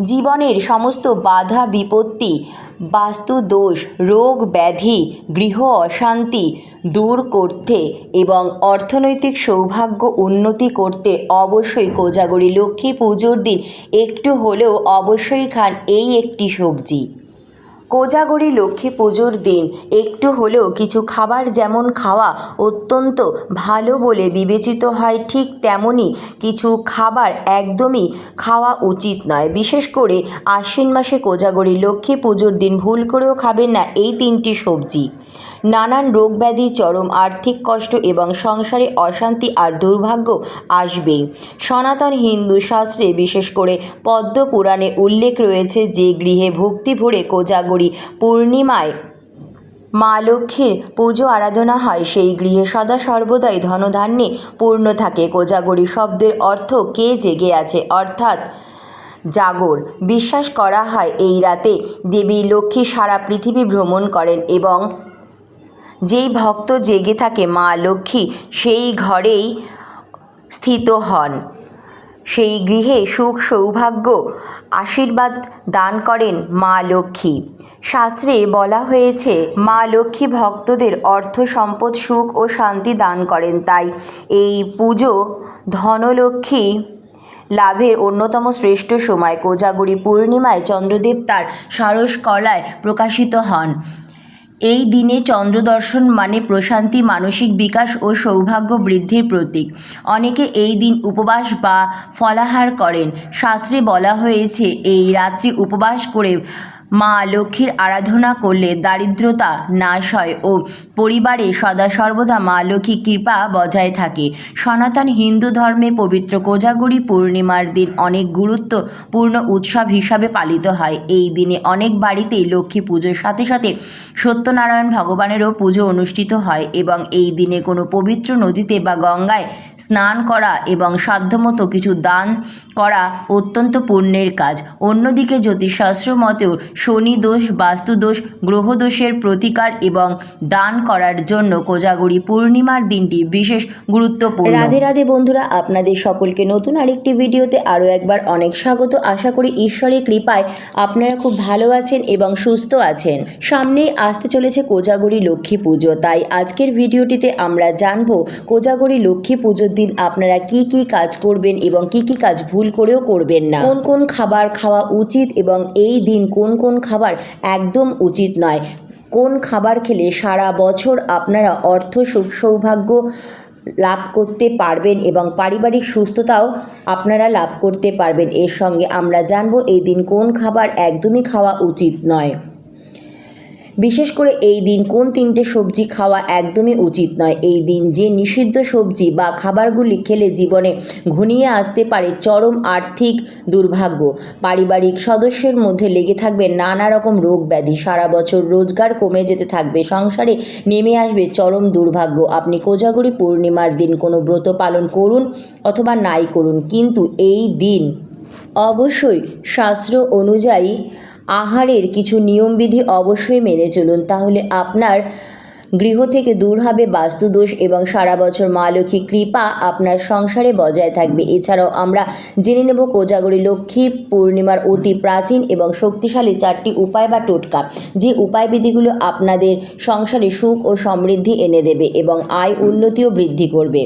জীবনের সমস্ত বাধা, বিপত্তি বাস্তুদোষ রোগ, ব্যাধি, গৃহ অশান্তি দূর করতে এবং অর্থনৈতিক সৌভাগ্য উন্নতি করতে অবশ্যই কোজাগরি লক্ষ্মী পুজোর দিন একটু হলেও অবশ্যই খান এই একটি সবজি। কোজাগরী লক্ষ্মী পুজোর দিন। একটু হলেও কিছু খাবার যেমন খাওয়া অত্যন্ত ভালো বলে বিবেচিত হয়, ঠিক তেমনই কিছু খাবার একদমই খাওয়া উচিত নয়। বিশেষ করে আশ্বিন মাসে কোজাগরি লক্ষ্মী পুজোর দিন ভুল করেও খাবেন না এই তিনটি সবজি। নানান রোগ ব্যাধি চরম আর্থিক কষ্ট এবং সংসারে অশান্তি আর দুর্ভাগ্য আসবে সনাতন হিন্দু শাস্ত্রে বিশেষ করে পদ্ম পুরাণে উল্লেখ রয়েছে যে গৃহে ভক্তি ভরে কোজাগরি পূর্ণিমায় মা লক্ষ্মীর পুজো আরাধনা হয়, সেই গৃহে সদা সর্বদাই ধনধান্যে পূর্ণ থাকে। কোজাগরি শব্দের অর্থ কে জেগে আছে? অর্থাৎ জাগর। বিশ্বাস করা হয়, এই রাতে দেবী লক্ষ্মী সারা পৃথিবী ভ্রমণ করেন এবং যেই ভক্ত জেগে থাকে মা লক্ষ্মী, সেই ঘরেই স্থিত হন। সেই গৃহে সুখ সৌভাগ্য আশীর্বাদ দান করেন মা লক্ষ্মী। শাস্ত্রে বলা হয়েছে, মা লক্ষ্মী ভক্তদের অর্থ সম্পদ, সুখ ও শান্তি দান করেন। তাই এই পুজো ধনলক্ষ্মী লাভের অন্যতম শ্রেষ্ঠ সময়। কোজাগরী পূর্ণিমায় চন্দ্রদেব তার সারস কলায় প্রকাশিত হন। এই দিনে চন্দ্রদর্শন মানে প্রশান্তি, মানসিক বিকাশ ও সৌভাগ্য বৃদ্ধির প্রতীক। অনেকে এই দিন উপবাস বা ফলাহার করেন। শাস্ত্রে বলা হয়েছে, এই রাত্রি উপবাস করে মা লক্ষ্মীর আরাধনা করলে দারিদ্রতা নাশ হয় ও পরিবারে সদা সর্বদা মা লক্ষ্মী কৃপা বজায় থাকে। সনাতন হিন্দু ধর্মে পবিত্র কোজাগরী পূর্ণিমার দিন অনেক গুরুত্বপূর্ণ উৎসব হিসাবে পালিত হয়। এই দিনে অনেক বাড়িতেই লক্ষ্মী পুজোর সাথে সাথে সত্যনারায়ণ ভগবানেরও পুজো অনুষ্ঠিত হয় এবং এই দিনে কোনো পবিত্র নদীতে বা গঙ্গায় স্নান করা এবং সাধ্যমতো কিছু দান করা অত্যন্ত পুণ্যের কাজ। অন্যদিকে জ্যোতিষশাস্ত্র মতেও শনি দোষ বাস্তুদোষ গ্রহদোষের প্রতিকার এবং দান করার জন্য কোজাগরী পূর্ণিমার দিনটি বিশেষ গুরুত্বপূর্ণ। রাধে রাধে বন্ধুরা, আপনাদের সকলকে নতুন আরেকটি ভিডিওতে আরও একবার অনেক স্বাগত। আশা করি ঈশ্বরের কৃপায় আপনারা খুব ভালো আছেন এবং সুস্থ আছেন। সামনেই আসতে চলেছে কোজাগরী লক্ষ্মী পুজো, তাই আজকের ভিডিওটিতে আমরা জানব কোজাগরী লক্ষ্মী পুজোর দিন আপনারা কি কি কাজ করবেন এবং কি কি কাজ ভুল করেও করবেন না। কোন কোন খাবার খাওয়া উচিত এবং এই দিন কোন কোন খাবার একদম উচিত নয়? কোন খাবার খেলে সারা বছর আপনারা অর্থ সুখ সৌভাগ্য লাভ করতে পারবেন এবং পারিবারিক সুস্থতাও আপনারা লাভ করতে পারবেন? এর সঙ্গে আমরা জানব এই দিন কোন খাবার একদমই খাওয়া উচিত নয়। বিশেষ করে এই দিন কোন তিনটে সবজি খাওয়া একদমই উচিত নয়। এই দিন যে নিষিদ্ধ সবজি বা খাবারগুলি খেলে জীবনে ঘনিয়ে আসতে পারে চরম আর্থিক দুর্ভাগ্য। পারিবারিক সদস্যের মধ্যে লেগে থাকবে নানা রকম রোগ ব্যাধি। সারা বছর রোজগার কমে যেতে থাকবে, সংসারে নেমে আসবে চরম দুর্ভাগ্য। আপনি কোজাগরী পূর্ণিমার দিন কোনো ব্রত পালন করুন অথবা নাই করুন, কিন্তু এই দিন অবশ্যই শাস্ত্র অনুযায়ী আহারের কিছু নিয়মবিধি অবশ্যই মেনে চলুন, তাহলে আপনার গৃহ থেকে দূর হবে বাস্তুদোষ এবং সারা বছর মা লক্ষ্মী কৃপা আপনার সংসারে বজায় থাকবে। এছাড়াও আমরা জেনে নেব কোজাগরী লক্ষ্মী পূর্ণিমার অতি প্রাচীন এবং শক্তিশালী চারটি উপায় বা টোটকা, যে উপায়বিধিগুলো আপনাদের সংসারে সুখ ও সমৃদ্ধি এনে দেবে এবং আয় উন্নতিও বৃদ্ধি করবে।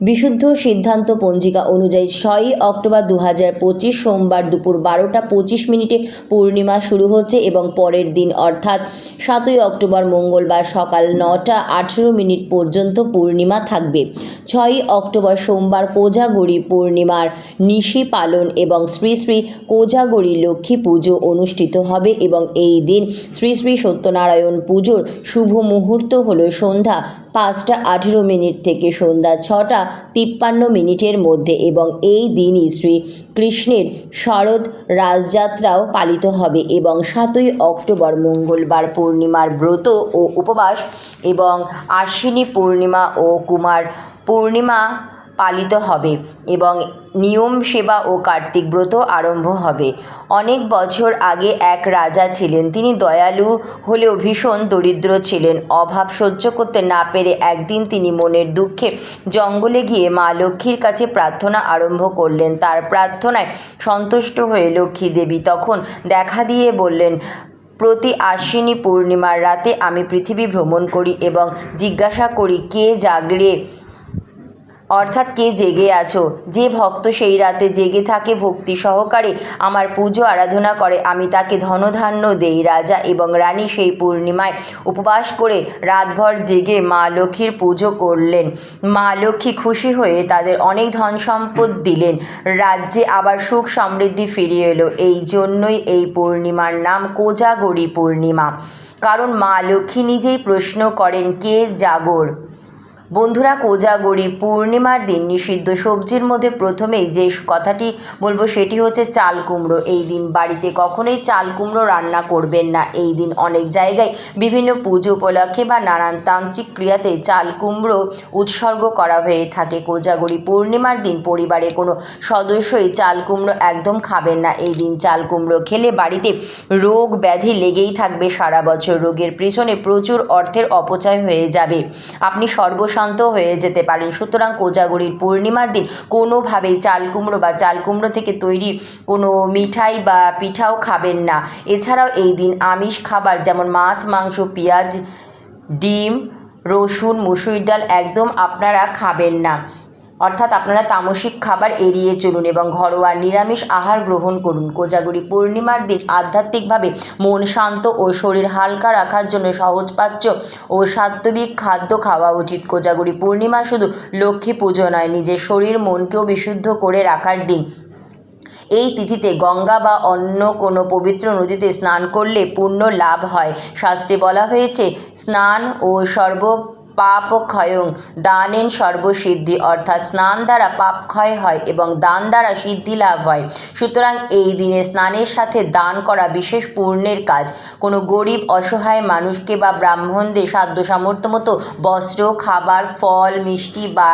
বিশুদ্ধ সিদ্ধান্ত পঞ্জিকা অনুযায়ী ছয়ই অক্টোবর দু পঁচিশ সোমবার দুপুর বারোটা পঁচিশ মিনিটে পূর্ণিমা শুরু হচ্ছে এবং পরের দিন অর্থাৎ সাতই অক্টোবর মঙ্গলবার সকাল নটা আঠেরো মিনিট পর্যন্ত পূর্ণিমা থাকবে। ছয়ই অক্টোবর সোমবার কোজাগরী পূর্ণিমার নিশি পালন এবং শ্রী শ্রী কোজাগরী লক্ষ্মী পুজো অনুষ্ঠিত হবে এবং এই দিন শ্রী শ্রী সত্যনারায়ণ পুজোর শুভ মুহূর্ত হলো সন্ধ্যা পাঁচটা আঠেরো মিনিট থেকে সন্ধ্যা ছটা তিপ্পান্ন মিনিটের মধ্যে এবং এই দিনই শ্রী কৃষ্ণের শরৎ রাজযাত্রাও পালিত হবে এবং সাতই অক্টোবর মঙ্গলবার পূর্ণিমার ব্রত ও উপবাস এবং আশ্বিনী পূর্ণিমা ও কুমার পূর্ণিমা পালিত হবে এবং নিয়ম সেবা ও কার্তিক ব্রত আরম্ভ হবে। অনেক বছর আগে এক রাজা ছিলেন। তিনি দয়ালু হলেও ভীষণ দরিদ্র ছিলেন। অভাব সহ্য করতে না পেরে একদিন তিনি মনের দুঃখে জঙ্গলে গিয়ে মা লক্ষ্মীর কাছে প্রার্থনা আরম্ভ করলেন। তার প্রার্থনায় সন্তুষ্ট হয়ে লক্ষ্মী দেবী তখন দেখা দিয়ে বললেন, প্রতি আশ্বিনী পূর্ণিমার রাতে আমি পৃথিবী ভ্রমণ করি এবং জিজ্ঞাসা করি, কে জাগরে অর্থাৎ কে জেগে আছো? যে ভক্ত সেই রাতে জেগে থাকে ভক্তি সহকারে, আমার পুজো আরাধনা করে। আমি তাকে ধনধান্য দেই রাজা এবং রানী সেই পূর্ণিমায় উপবাস করে রাতভর জেগে মা লক্ষ্মীর পুজো করলেন। মা লক্ষ্মী খুশি হয়ে তাদের অনেক ধন সম্পদ দিলেন। রাজ্যে আবার সুখ সমৃদ্ধি ফিরিয়ে এলো। এই জন্যই এই পূর্ণিমার নাম কোজাগরী পূর্ণিমা। কারণ মা লক্ষ্মী নিজেই প্রশ্ন করেন, কে জাগর? বন্ধুরা, কোজাগরি পূর্ণিমার দিন নিষিদ্ধ সবজির মধ্যে প্রথমেই যে কথাটি বলব সেটি হচ্ছে চাল কুমড়ো। এই দিন বাড়িতে কখনোই চাল কুমড়ো রান্না করবেন না। এই দিন অনেক জায়গায় বিভিন্ন পুজো উপলক্ষে বা নানান তান্ত্রিক ক্রিয়াতে চাল কুমড়ো উৎসর্গ করা হয়ে থাকে। কোজাগরি পূর্ণিমার দিন পরিবারে কোনো সদস্যই চাল কুমড়ো একদম খাবেন না। এই দিন চাল কুমড়ো খেলে বাড়িতে রোগ ব্যাধি লেগেই থাকবে সারা বছর। রোগের পেছনে প্রচুর অর্থের অপচয় হয়ে যাবে। আপনি সর্বশান্ত হয়ে যেতে পারেন। সুতরাং কোজাগরির পূর্ণিমার দিন কোনোভাবেই চাল কুমড়ো বা চাল কুমড়ো থেকে তৈরি কোনো মিঠাই বা পিঠাও খাবেন না। এছাড়াও এই দিন আমিষ খাবার যেমন মাছ, মাংস, পেঁয়াজ, ডিম, রসুন, মুসুর ডাল একদম আপনারা খাবেন না। অর্থাৎ আপনারা তামসিক খাবার এড়িয়ে চলুন এবং ঘরোয়া নিরামিষ আহার গ্রহণ করুন। কোজাগরি পূর্ণিমার দিন আধ্যাত্মিকভাবে মন শান্ত ও শরীর হালকা রাখার জন্য সহজপাচ্য ও সাত্ত্বিক খাদ্য খাওয়া উচিত। কোজাগরি পূর্ণিমা শুধু লক্ষ্মী পুজো নয়, নিজের শরীর মনকেও বিশুদ্ধ করে রাখার দিন। এই তিথিতে গঙ্গা বা অন্য কোনো পবিত্র নদীতে স্নান করলে পুণ্য লাভ হয়। শাস্ত্রে বলা হয়েছে, স্নান ও সর্ব পাপ ক্ষয়ং দানেন সর্বসিদ্ধি, অর্থাৎ স্নান দ্বারা পাপ ক্ষয় হয় এবং দান দ্বারা সিদ্ধি লাভ হয়। সুতরাং এই দিনে স্নানের সাথে দান করা বিশেষ পূর্ণের কাজ। কোনো গরিব অসহায় মানুষকে বা ব্রাহ্মণদের সাধ্য সামর্থ্য মতো বস্ত্র, খাবার, ফল, মিষ্টি বা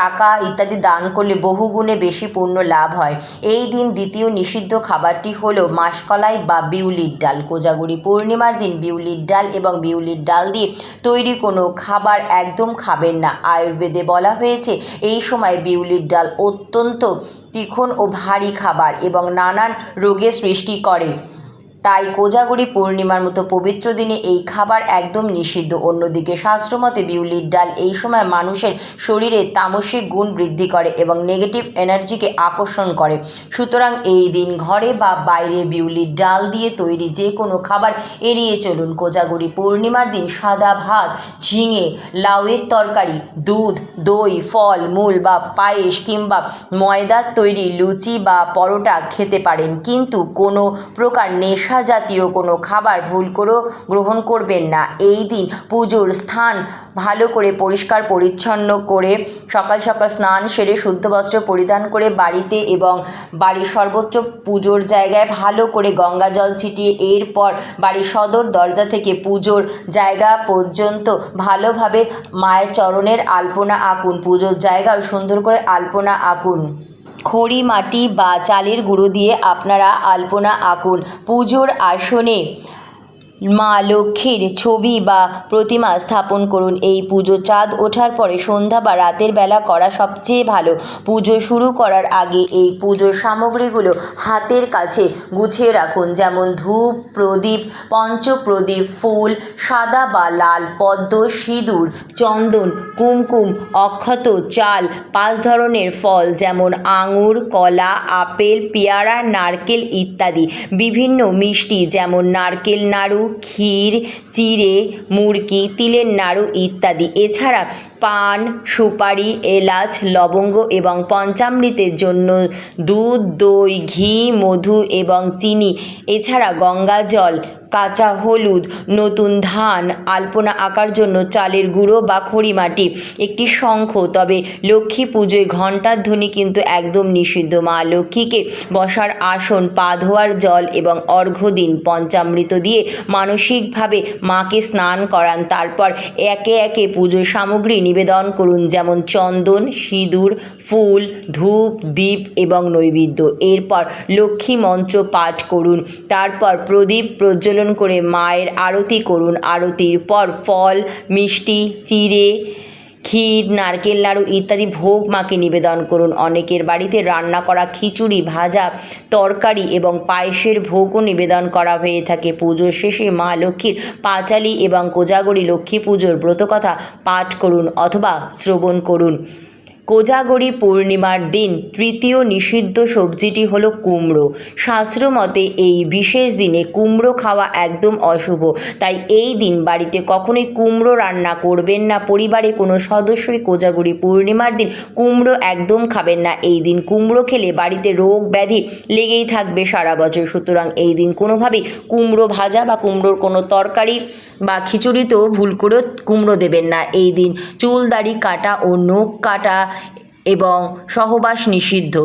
টাকা ইত্যাদি দান করলে বহুগুণে বেশি পুণ্য লাভ হয়। এই দিন দ্বিতীয় নিষিদ্ধ খাবারটি হলো মাসকলাই বা বিউলির ডাল। কোজাগরি পূর্ণিমার দিন বিউলির ডাল এবং বিউলির ডাল দিয়ে তৈরি কোনো খাবার একদম খাবেন না। আয়ুর্বেদে বলা হয়েছে, এই সময় বিউলির ডাল অত্যন্ত তীক্ষ্ণ ও ভারী খাবার এবং নানান রোগের সৃষ্টি করে। তাই কোজাগরি পূর্ণিমার মতো পবিত্র দিনে এই খাবার একদম নিষিদ্ধ। অন্যদিকে শাস্ত্রমতে বিউলির ডাল এই সময় মানুষের শরীরে তামসিক গুণ বৃদ্ধি করে এবং নেগেটিভ এনার্জিকে আকর্ষণ করে। সুতরাং এই দিন ঘরে বা বাইরে বিউলির ডাল দিয়ে তৈরি যে কোনো খাবার এড়িয়ে চলুন। কোজাগরি পূর্ণিমার দিন সাদা ভাত, ঝিঙে, লাউয়ের তরকারি, দুধ, দই, ফল, মূল বা পায়েস কিংবা ময়দার তৈরি লুচি বা পরোটা খেতে পারেন। কিন্তু কোনো প্রকার নেশা জাতীয় কোনো খাবার ভুল করেও গ্রহণ করবেন না। এই দিন পুজোর স্থান ভালো করে পরিষ্কার, পরিচ্ছন্ন করে সকাল সকাল স্নান সেরে শুদ্ধ বস্ত্র পরিধান করে বাড়িতে এবং বাড়ির সর্বোচ্চ পুজোর জায়গায় ভালো করে গঙ্গা জল ছিটিয়ে এরপর বাড়ির সদর দরজা থেকে পুজোর জায়গা পর্যন্ত ভালোভাবে মায়ের চরণের আলপনা আঁকুন। পুজোর জায়গাও সুন্দর করে আলপনা আঁকুন। খড়ি মাটি বা চালের গুঁড়ো দিয়ে আপনারা আলপনা আঁকুন। পুজোর আসনে মা লক্ষ্মীর ছবি বা প্রতিমা স্থাপন করুন। এই পুজো চাঁদ ওঠার পরে সন্ধ্যা বা রাতের বেলা করা সবচেয়ে ভালো। পুজো শুরু করার আগে এই পুজোর সামগ্রীগুলো হাতের কাছে গুছিয়ে রাখুন। যেমন ধূপ, প্রদীপ, পঞ্চপ্রদীপ, ফুল, সাদা বা লাল, পদ্ম, সিঁদুর, চন্দন, কুমকুম, অক্ষত, চাল, পাঁচ ধরনের ফল যেমন আঙুর, কলা, আপেল, পেয়ারা, নারকেল ইত্যাদি। বিভিন্ন মিষ্টি যেমন নারকেল নাড়ু ক্ষীর, চিড়ে, মুরগি, তিলের নাড়ু ইত্যাদি। এছাড়া পান, সুপারি, এলাচ, লবঙ্গ এবং পঞ্চামৃতের জন্য দুধ, দই, ঘি, মধু এবং চিনি। এছাড়া গঙ্গা জল কাঁচা হলুদ, নতুন ধান, আলপনা আঁকার জন্য চালের গুঁড়ো বা খড়িমাটি একটি শঙ্খ। তবে লক্ষ্মী পুজোয় ঘণ্টার ধ্বনি কিন্তু একদম নিষিদ্ধ। মা লক্ষ্মীকে বসার আসন, পা ধোয়ার জল এবং অর্ঘ্য দিন পঞ্চামৃত দিয়ে মানসিকভাবে মাকে স্নান করান। তারপর একে একে পুজোর সামগ্রী নিবেদন করুন, যেমন চন্দন, সিঁদুর, ফুল, ধূপ দ্বীপ এবং নৈবেদ্য। এরপর লক্ষ্মী মন্ত্র পাঠ করুন। তারপর প্রদীপ প্রজ্বলন করে মায়ের আরতি করুন। আরতির পর ফল, মিষ্টি, চিড়ে, ক্ষীর, নারকেল নাড়ু ইত্যাদি ভোগ মাকে নিবেদন করুন। অনেকের বাড়িতে রান্না করা খিচুড়ি, ভাজা, তরকারি এবং পায়েসের ভোগও নিবেদন করা হয়ে থাকে। পুজোর শেষে মা লক্ষ্মীর পাঁচালি এবং কোজাগরী লক্ষ্মী পুজোর ব্রতকথা পাঠ করুন অথবা শ্রবণ করুন। কোজাগরী পূর্ণিমার দিন তৃতীয় নিষিদ্ধ সবজিটি হলো কুমড়ো। শাস্ত্রমতে এই বিশেষ দিনে কুমড়ো খাওয়া একদম অশুভ। তাই এই দিন বাড়িতে কখনোই কুমড়ো রান্না করবেন না। পরিবারে কোনো সদস্যই কোজাগরী পূর্ণিমার দিন কুমড়ো একদম খাবেন না। এই দিন কুমড়ো খেলে বাড়িতে রোগ ব্যাধি লেগেই থাকবে সারা বছর। সুতরাং এই দিন কোনোভাবেই কুমড়ো ভাজা বা কুমড়োর কোনো তরকারি বা খিচুড়িতেও ভুল করেও কুমড়ো দেবেন না। এই দিন চুল দাড়ি কাটা ও নখ কাটা এবং সহবাস নিষিদ্ধ।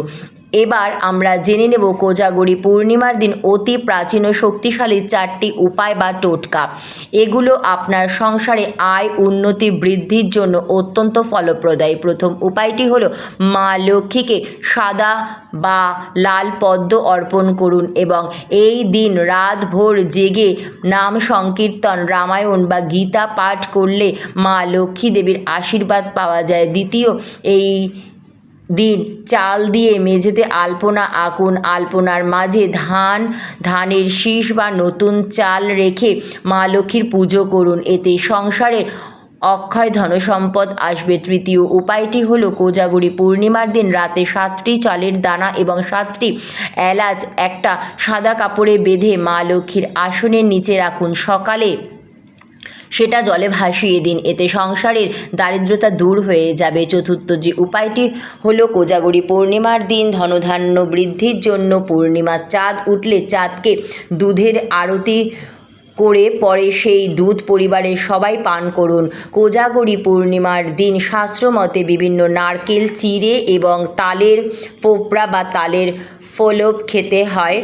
এবার আমরা জেনে নেব কোজাগরী পূর্ণিমার দিন অতি প্রাচীন ও শক্তিশালী চারটি উপায় বা টোটকা। এগুলো আপনার সংসারে আয় উন্নতি বৃদ্ধির জন্য অত্যন্ত ফলপ্রদায়ী। প্রথম উপায়টি হলো মা লক্ষ্মীকে সাদা বা লাল পদ্ম অর্পণ করুন এবং এই দিন রাত ভোর জেগে নাম সংকীর্তন, রামায়ণ বা গীতা পাঠ করলে মা লক্ষ্মী দেবীর আশীর্বাদ পাওয়া যায়। দ্বিতীয়, এই দিন। চাল দিয়ে মেঝেতে আলপনা আঁকুন। আলপনার মাঝে ধান, ধানের শীষ বা নতুন চাল রেখে মা লক্ষ্মীর পুজো করুন। এতে সংসারের অক্ষয় ধনসম্পদ আসবে। তৃতীয় উপায়টি হলো কোজাগরী পূর্ণিমার দিন রাতে সাতটি চালের দানা এবং সাতটি এলাচ একটা সাদা কাপড়ে বেঁধে মা লক্ষ্মীর আসনের নিচে রাখুন। সকালে সেটা জলে ভাসিয়ে দিন, এতে সংসারের দারিদ্রতা দূর হয়ে যাবে। চতুর্থ যে উপায়টি হলো কোজাগরী পূর্ণিমার দিন, ধনধান্য বৃদ্ধির জন্য পূর্ণিমার চাঁদ উঠলে চাঁদকে দুধের আরতি করে পরে সেই দুধ পরিবারের সবাই পান করুন। কোজাগরী পূর্ণিমার দিন শাস্ত্রমতে বিভিন্ন নারকেল, চিড়ে এবং তালের ফোপড়া বা তালের ফলপ খেতে হয়,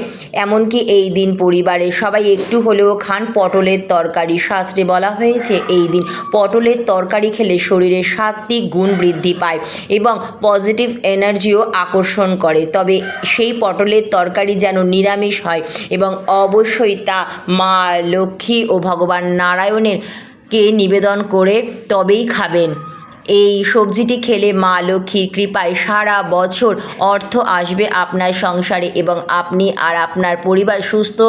এমনকি এই দিন পরিবারে সবাই একটু হলেও খান পটলের তরকারি। শাস্ত্রে বলা হয়েছে, এই দিন পটলের তরকারি খেলে শরীরের সাত্বিক গুণ বৃদ্ধি পায় এবং পজিটিভ এনার্জিও আকর্ষণ করে। তবে সেই পটলের তরকারি যেন নিরামিষ হয় এবং অবশ্যই তা মা লক্ষ্মী ও ভগবান নারায়ণের কে নিবেদন করে তবেই খাবেন। এই সবজিটি খেলে মা লক্ষ্মীর কৃপায় সারা বছর অর্থ আসবে আপনার সংসারে এবং আপনি আর আপনার পরিবার সুস্থ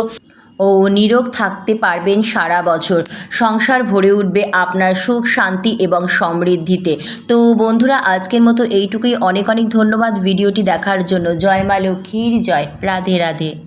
ও নিরোগ থাকতে পারবেন সারা বছর। সংসার ভরে উঠবে আপনার সুখ, শান্তি এবং সমৃদ্ধিতে। তো বন্ধুরা, আজকের মতো এইটুকুই। অনেক অনেক ধন্যবাদ ভিডিওটি দেখার জন্য। জয় মা লক্ষ্মীর, জয়। রাধে রাধে।